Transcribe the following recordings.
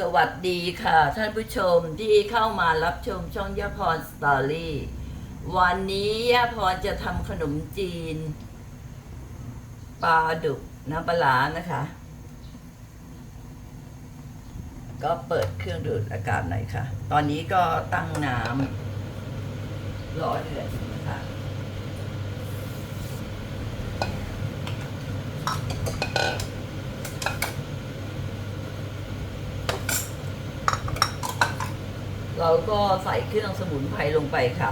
สวัสดีค่ะ ท่านผู้ชมที่เข้ามารับชมช่องย่าพรสตอรี่วันนี้ย่าพรจะทำขนมจีนปลาดุกน้ำปลาร้านะคะ ก็เปิดเครื่องดูดอากาศหน่อยค่ะ ตอนนี้ก็ตั้งน้ำร้อนเดือดนะคะ เราก็ใส่เครื่องสมุนไพรลงไปค่ะ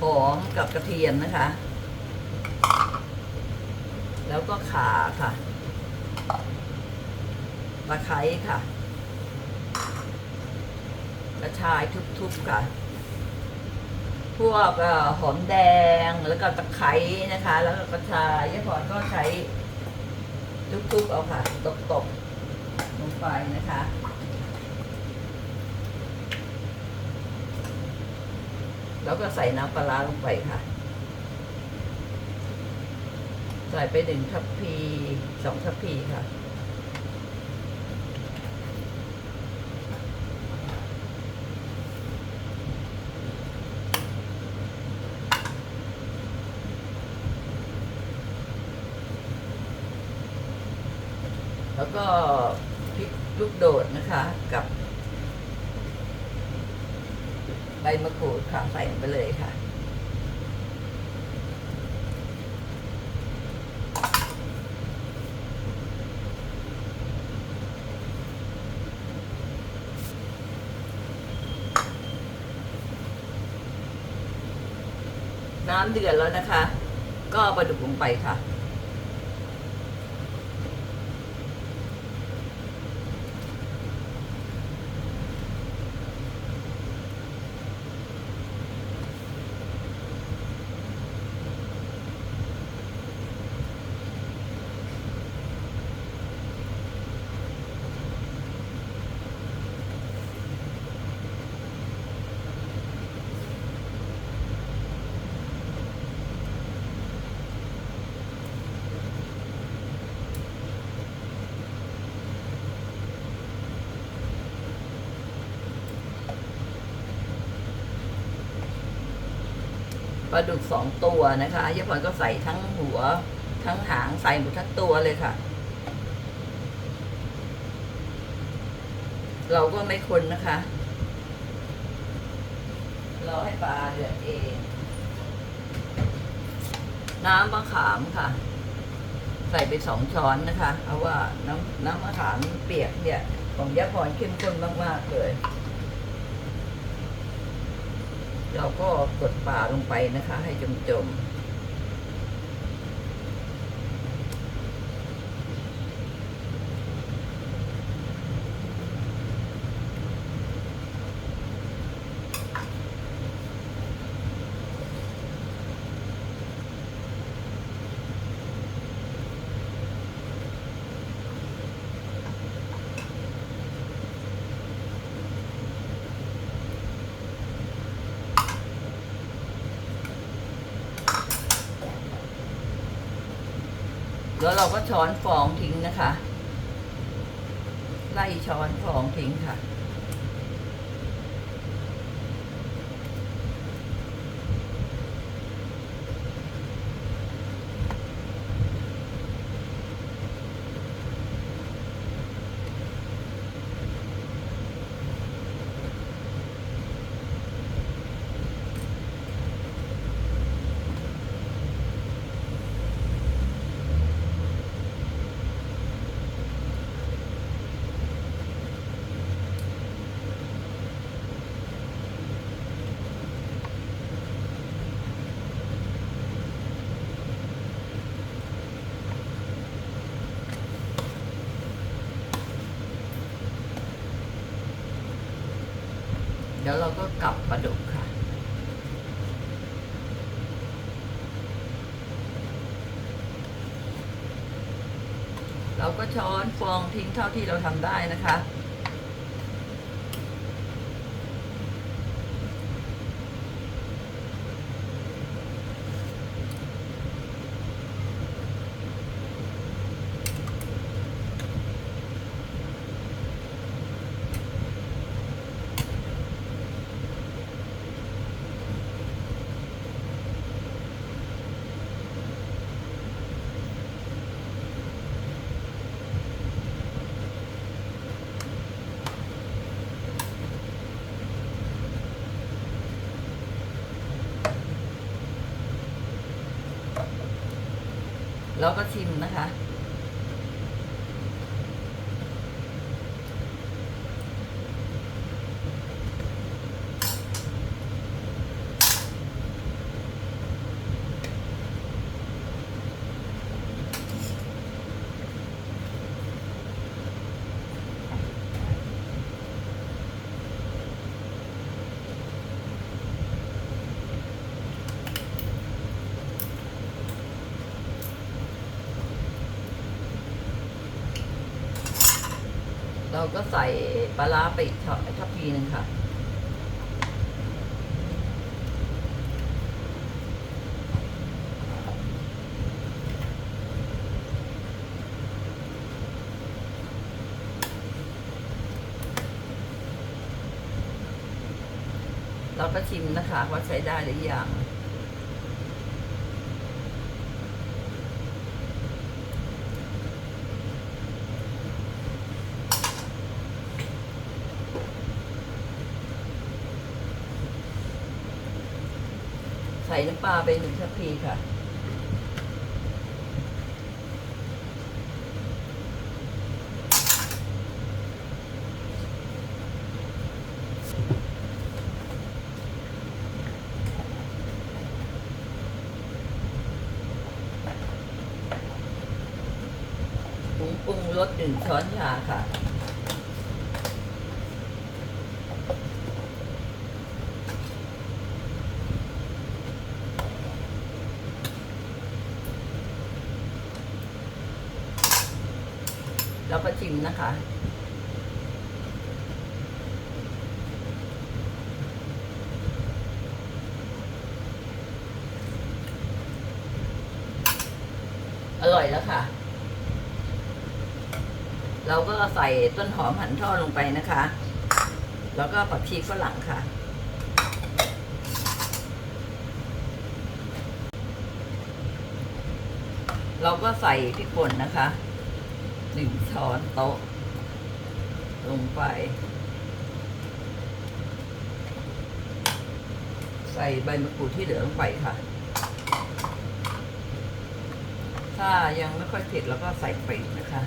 หอมกับกระเทียมนะคะ แล้วก็ขาค่ะตะไคร้ค่ะ กระชายทุบๆค่ะ พวกอหอมแดงแล้วก็ตะไคร้นะคะ แล้วก็กระชายยาพรก็ใช้ทุบๆเอาค่ะ ตบๆลงไปนะคะ แล้วก็ใส่น้ำปลาร้าลงไปค่ะ ใส่ไปหนึ่งทัพพีสองทัพพีค่ะ แล้วก็พริกลูกโดดนะคะกับ ใบมะกรูดค่ะใส่ลงไปเลยค่ะ น้ำเดือดแล้วนะคะ ก็ปลาดุกลงไปค่ะ ปลาดุกสองตัวนะคะยายพรก็ใส่ทั้งหัว ทั้งหางใส่หมดทั้งตัวเลยค่ะ เราก็ไม่คนนะคะ เราให้ปลาเดือดเอง น้ำมะขามค่ะ ใส่ไปสองช้อนนะคะ เพราะว่าน้ำน้ำมะขามเปียกเนี่ยของยายพรเข้มข้นมาก ๆ เลย เราก็กดป่าลงไปนะคะ ให้จมจม แล้วเราก็ช้อนฟองทิ้งนะคะ ไล่ช้อนฟองทิ้งค่ะ เดี๋ยวเราก็กลับประดุกค่ะ เราก็ช้อนฟองทิ้งเท่าที่เราทำได้นะคะ แล้วก็ชิมนะคะ เราก็ใส่ปลาร้าไปอีกทัพทัพพีหนึ่งค่ะ เราก็ชิมนะคะว่าใช้ได้หรือยัง ส่น้ำปลาไปหนึ่งทัพพีค่ะปรุงปรุงรสหนึ่งช้อนชาค่ะ แล้วก็ชิ มนะคะอร่อยแล้วค่ะ เราก็ใส่ต้นหอมหั่นทอดลงไปนะคะ แล้วก็ผักชีฝรั่งค่ะ เราก็ใส่พริกป่นนะคะ หนึ่งช้อนโต๊ะ ลงไป ใส่ใบมะกรูดที่เหลือลงไปค่ะ ถ้ายังไม่ค่อยเผ็ดเราก็ใส่ไปอีกนะคะ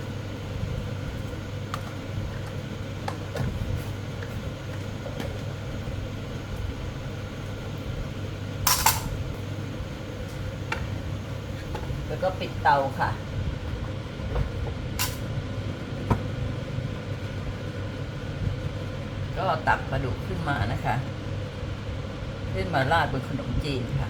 แล้วก็ปิดเตาค่ะ ก็ตักปลาดุกขึ้นมานะคะ ขึ้นมาราดบนขนมจีนค่ะ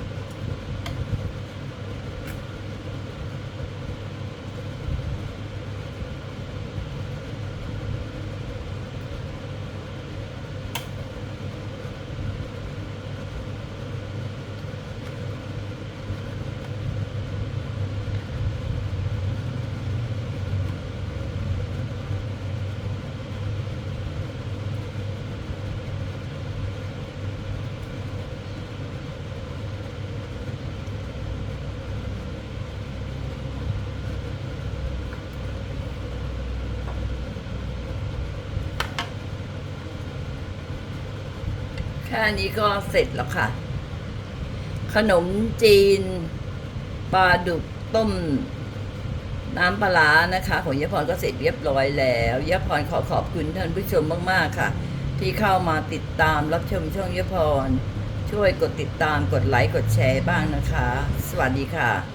ค่นี้ก็เสร็จแล้วค่ะ ขนมจีนปลาดุกต้ม น้ำปลานะคะ ของยะพรก็เสร็จเรียบร้อยแล้วยะพรขอขอบคุณท่านผู้ชมมากๆค่ะ ที่เข้ามาติดตามรับชมช่องยะพรช่วยกดติดตามกดไลค์กดแชร์บ้างนะคะ สวัสดีค่ะ